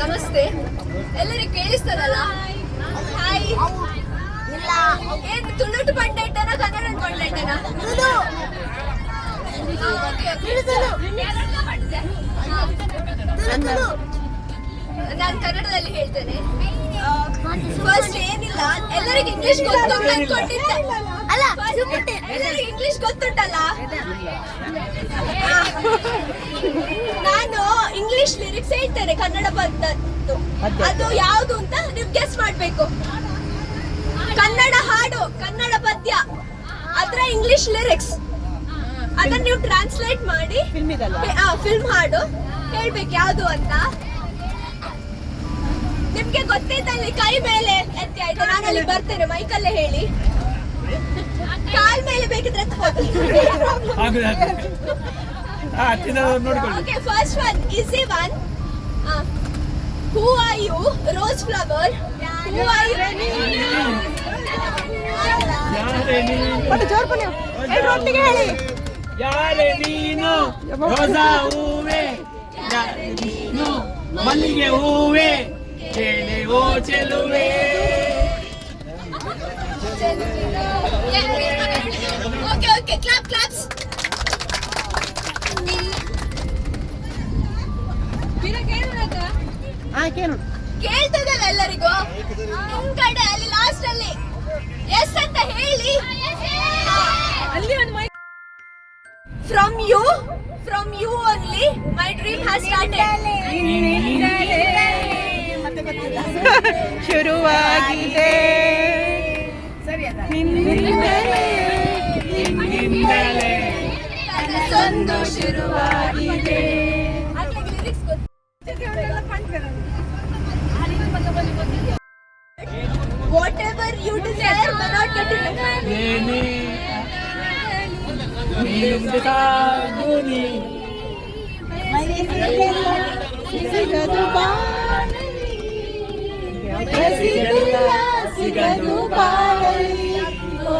ನಮಸ್ತೆ. ಎಲ್ಲರಿಗೂ ಕೇಳಿಸ್ತಾರಲ್ಲ? ಹಾಯ್ ಇಲ್ಲ. ಏನು ತುಳುಟು ಪಂಡೈಟನ ಕನ್ನಡ ತುಳು ನಾನು ಕನ್ನಡದಲ್ಲಿ ಹೇಳ್ತೇನೆ. ಫಸ್ಟ್ ಏನಿಲ್ಲ ಎಲ್ಲರಿಗೂ ಇಂಗ್ಲಿಷ್ ಗೊತ್ತು ಅನ್ಕೊಂಡಿದ್ದೆ ಅಲ್ಲ ಎಲ್ಲರಿಗೂ ಇಂಗ್ಲಿಷ್ ಗೊತ್ತುಂಟಲ್ಲ. ನಾನು ಇಂಗ್ಲಿಷ್ ಲಿರಿಕ್ಸ್ ಹೇಳ್ತೇನೆ ಕನ್ನಡ ಬಂದದ್ದು ಅದು ಯಾವುದು ಅಂತ ನೀವು ಗೆಸ್ ಮಾಡ್ಬೇಕು. ಕನ್ನಡ ಹಾಡು ಕನ್ನಡ ಪದ್ಯ. ಅದ್ರ ಇಂಗ್ಲಿಷ್ ಲಿರಿಕ್ಸ್ ಅದನ್ನ ನೀವು ಟ್ರಾನ್ಸ್ಲೇಟ್ ಮಾಡಿ ಫಿಲ್ಮ್ ಹಾಡು. ಹೇಳ್ಬೇಕು ಯಾವುದು ಅಂತ. ನಿಮ್ಗೆ ಗೊತ್ತಿದ್ದಲ್ಲಿ ಕೈ ಮೇಲೆ ಎತ್ತಿ ಆಯ್ತಾ. ನಾನು ಅಲ್ಲಿ ಬರ್ತೇನೆ ಮೈಕಲ್ಲೇ ಹೇಳಿ. ಕಾಲ್ ಮೇಲೆ ಬೇಕಿದ್ರೆ okay first one easy one who are you rose flower who are you ಯಾರೇ ನೀನು? ಯಾರೇ ನೀನು? ರೋಸಾ ಹೂವೆ. ಯಾರೇ ನೀನು? ಮಲ್ಲಿಗೆ ಹೂವೆ. ಕೇಳೆ ಓ ಚೆಲುವೆ ಓಕೆ ಓಕೆ ಕ್ಲಾಪ್ ಕ್ಲಾಪ್ಸ್ ಕೇಳ್ತದಲ್ಲ ಎಲ್ಲರಿಗೂ ನಿಮ್ ಕಡೆ ಅಲ್ಲಿ ಲಾಸ್ಟ್ ಅಲ್ಲಿ ಎಸ್ ಅಂತ ಹೇಳಿ ಅಲ್ಲಿ ಒಂದು my from you from you only my dream has started ಶುರುವಾಗಿದೆ. ಶುರುವಾಗಿದೆ ಸಾಗುನಿ ಸಿಗದು ಬಾಳಲಿ. ಸಿಗಲ್ಲ, ಸಿಗದು ಬಾಳಲಿ. ಓ,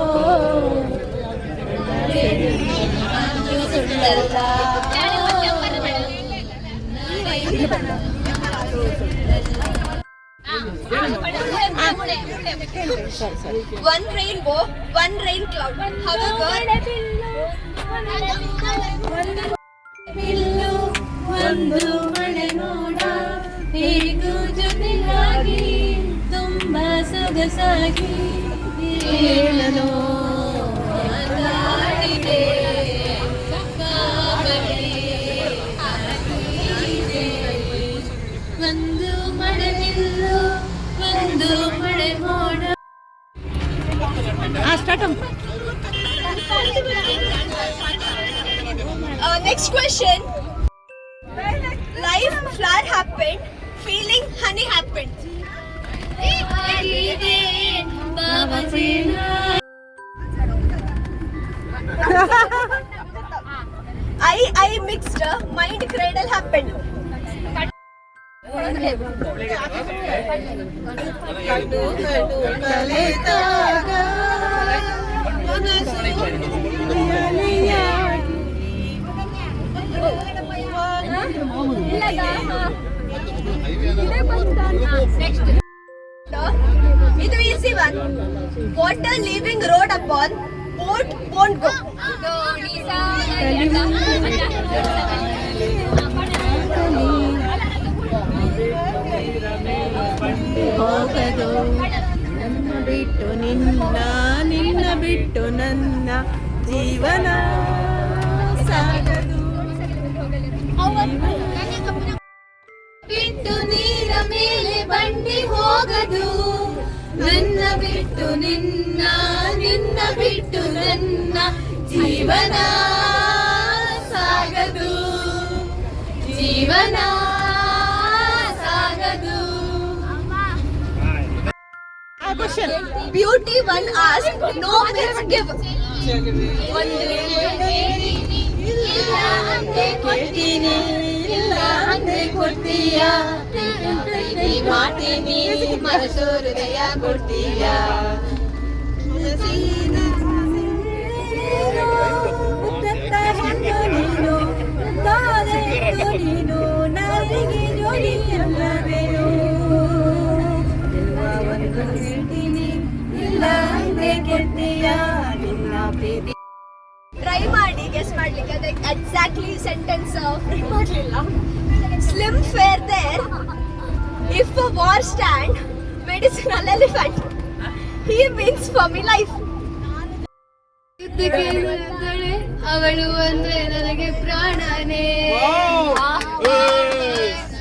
One rainbow, one rain cloud. However, bill ಒಂದು ಮಳೆ ಸೊಗಸಾಗಿ ಹೇಳಲು ಮಾತಾಡಿದೆ ಕಾವಲಿ ಆಗಿದೆ. ಒಂದು ಮಳೆ ಬಿಲ್ಲು ಒಂದು ಮಳೆ ಮೋಡ uh, next question. Life flower happened, feeling honey happened. I I mixed mind cradle happened కళ్ళు కళ్ళు కలే తాగా 61 water leaving road upon port Pongo. ಹೋಗದು ನನ್ನ ಬಿಟ್ಟು ನಿನ್ನ ನಿನ್ನ ಬಿಟ್ಟು ನನ್ನ ಜೀವನ ಸಾಗದು ಬಿಟ್ಟು ನೀರ ಮೇಲೆ ಬಂಡಿ ಹೋಗದು ನನ್ನ ಬಿಟ್ಟು ನಿನ್ನ ನಿನ್ನ ಬಿಟ್ಟು ನನ್ನ ಜೀವನ ಸಾಗದು. ಜೀವನ ಸಾಗದು. One as no miss give ಒಂದು ಇಲ್ಲ ಕೊಡ್ತೀನಿ ಇಲ್ಲ ಅಂದ್ರೆ ಕೊಡ್ತೀಯ? ಮಾಡ್ತೀನಿ ಮನಸು ಹೃದಯ ಕೊಡ್ತೀಯ? ನೀನು ನಾನೇ ನೀನು ನಾಲಿಗೆ ಜೋ ಮಾಡಿ ಅಲ್ಲವೆಯೋ ಎಲ್ಲವನ್ನು ಹೇಳ್ತೀನಿ ಇಲ್ಲ ಅಂದೆ ಕೊಡ್ತೀಯ ನಿನ್ನ ಟ್ರೈ ಮಾಡಿ ಗೆಸ್ ಮಾಡ್ಲಿಕ್ಕೆ ಅದಕ್ಕೆ ಎಕ್ಸಾಕ್ಟ್ಲಿ ಸೆಂಟೆನ್ಸ್ ಮಾಡಲಿಲ್ಲ. Slim fair there if a war stand all elephant he means for me life ಅವಳು ಅಂದ್ರೆ ನನಗೆ ಪ್ರಾಣನೇ Wow!